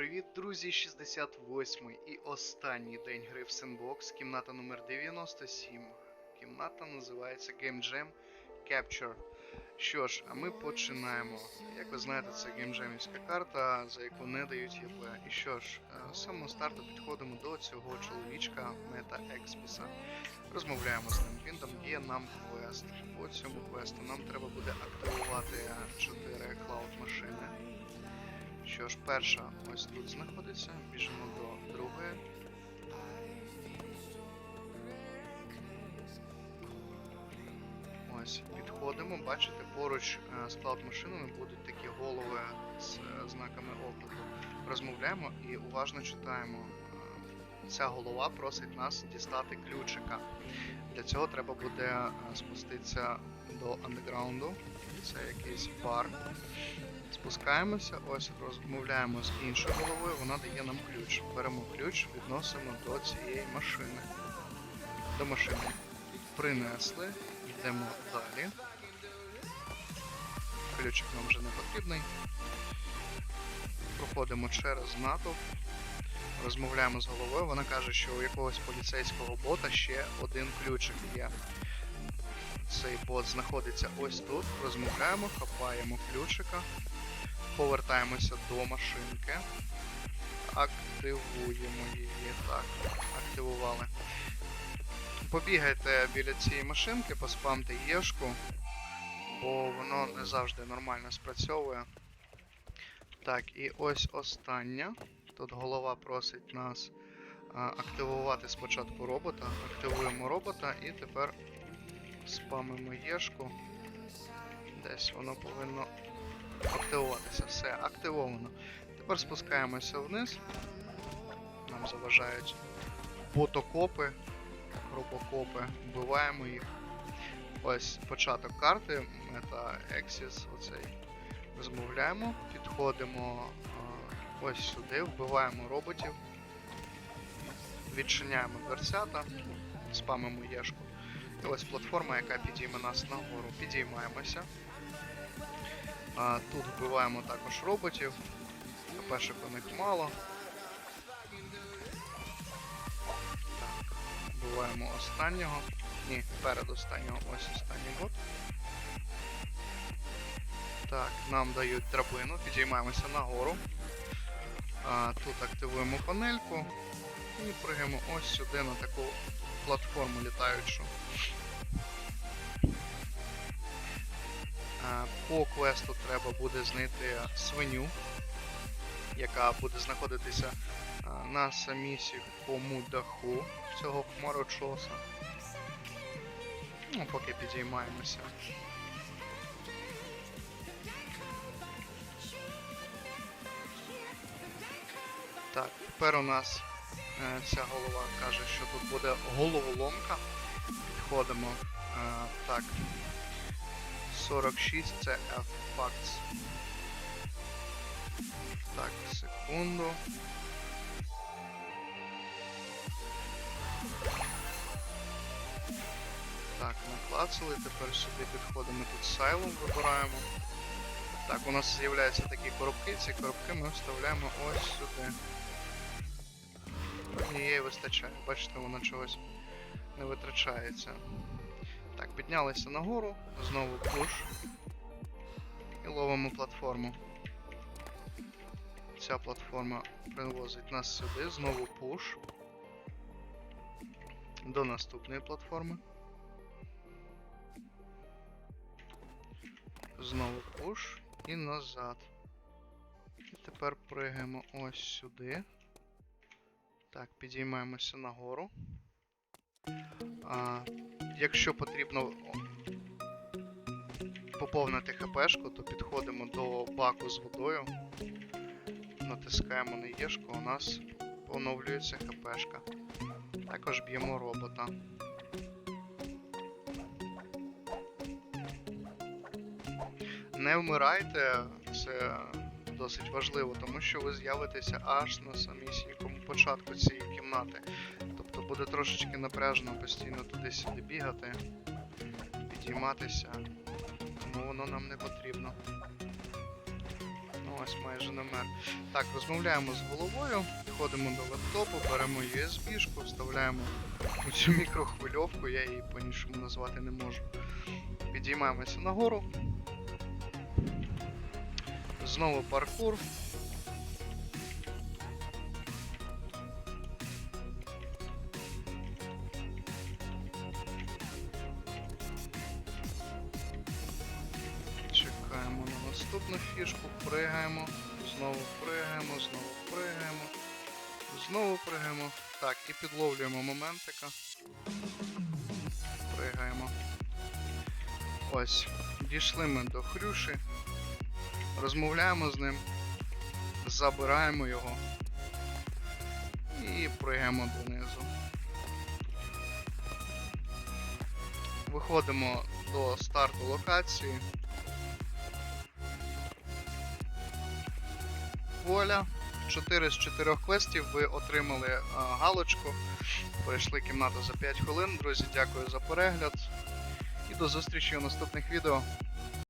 Привіт, друзі! 68-й і останній день гри в Sandbox, кімната номер 97. Кімната називається Game Jam Capture. Що ж, а ми починаємо. Як ви знаєте, це геймджемівська карта, за яку не дають ЄП. І що ж, е, з самого старту підходимо до цього чоловічка Мета Експіса. Розмовляємо з ним. Він там є нам квест. По цьому квесту нам треба буде активувати 4 клауд машини. Що ж, перша ось тут знаходиться, біжимо до другої. Ось, підходимо, бачите, поруч е, з клауд-машинами будуть такі голови з е, знаками оклику. Розмовляємо і уважно читаємо. Е, Ця голова просить нас дістати ключика. Для цього треба буде е, спуститися до андеграунду. Це якийсь бар. Спускаємося, ось розмовляємо з іншою головою, вона дає нам ключ. Беремо ключ, відносимо до цієї машини. До машини. Принесли, йдемо далі. Ключик нам вже не потрібний. Проходимо через натовп. Розмовляємо з головою, вона каже, що у якогось поліцейського бота ще один ключик є. Цей бот знаходиться ось тут. Розмовляємо, хапаємо ключика повертаємося до машинки. Активуємо її. Так, активували. Побігайте біля цієї машинки, поспамте єшку, бо воно не завжди нормально спрацьовує. Так, і ось остання. Тут голова просить нас активувати спочатку робота. Активуємо робота і тепер спамимо єшку. Десь воно повинно активуватися. Все, активовано. Тепер спускаємося вниз. Нам заважають ботокопи, робокопи, вбиваємо їх. Ось початок карти, мета Exis, оцей. Розмовляємо, підходимо ось сюди, вбиваємо роботів, відчиняємо дверцята, спамимо єшку. Ось платформа, яка підійме нас нагору. Підіймаємося. А, тут вбиваємо також роботів. ХПшок у них мало. Так, вбиваємо останнього. Ні, перед останнього, ось останній бот. Так, нам дають драбину, підіймаємося нагору. А, тут активуємо панельку і пригаємо ось сюди на таку платформу літаючу. По квесту треба буде знайти свиню, яка буде знаходитися на самісінькому даху цього хмарочоса. Ну, поки підіймаємося. Так, тепер у нас ця голова каже, що тут буде головоломка. Підходимо. Е, так, 46 це F-Facts. Так, секунду. Так, наклацали, тепер сюди підходимо, тут сайлом вибираємо. Так, у нас з'являються такі коробки, ці коробки ми вставляємо ось сюди. Однієї вистачає, бачите, воно чогось не витрачається. Так, піднялися нагору, знову пуш. І ловимо платформу. Ця платформа привозить нас сюди, знову пуш. До наступної платформи. Знову пуш і назад. І тепер пригаємо ось сюди. Так, підіймаємося нагору. А, Якщо потрібно поповнити хпшку, то підходимо до баку з водою, натискаємо на єшку, у нас поновлюється хпшка. Також б'ємо робота. Не вмирайте, це досить важливо, тому що ви з'явитеся аж на самісінькому початку цієї кімнати. Тобто буде трошечки напряжно постійно туди-сюди бігати, підійматися, тому воно нам не потрібно. Ну Ось майже номер. Так, розмовляємо з головою, підходимо до лептопу, беремо USB-шку, вставляємо у цю мікрохвильовку, я її по-іншому назвати не можу. Підіймаємося нагору. Знову паркур. Наступну фішку, пригаємо, знову пригаємо, знову пригаємо, знову пригаємо. Так, і підловлюємо моментика. Пригаємо. Ось, дійшли ми до хрюші. Розмовляємо з ним, забираємо його і пригаємо донизу. Виходимо до старту локації. Воля. 4 з 4 квестів ви отримали а, галочку. Пройшли кімнату за 5 хвилин. Друзі, дякую за перегляд. І до зустрічі у наступних відео.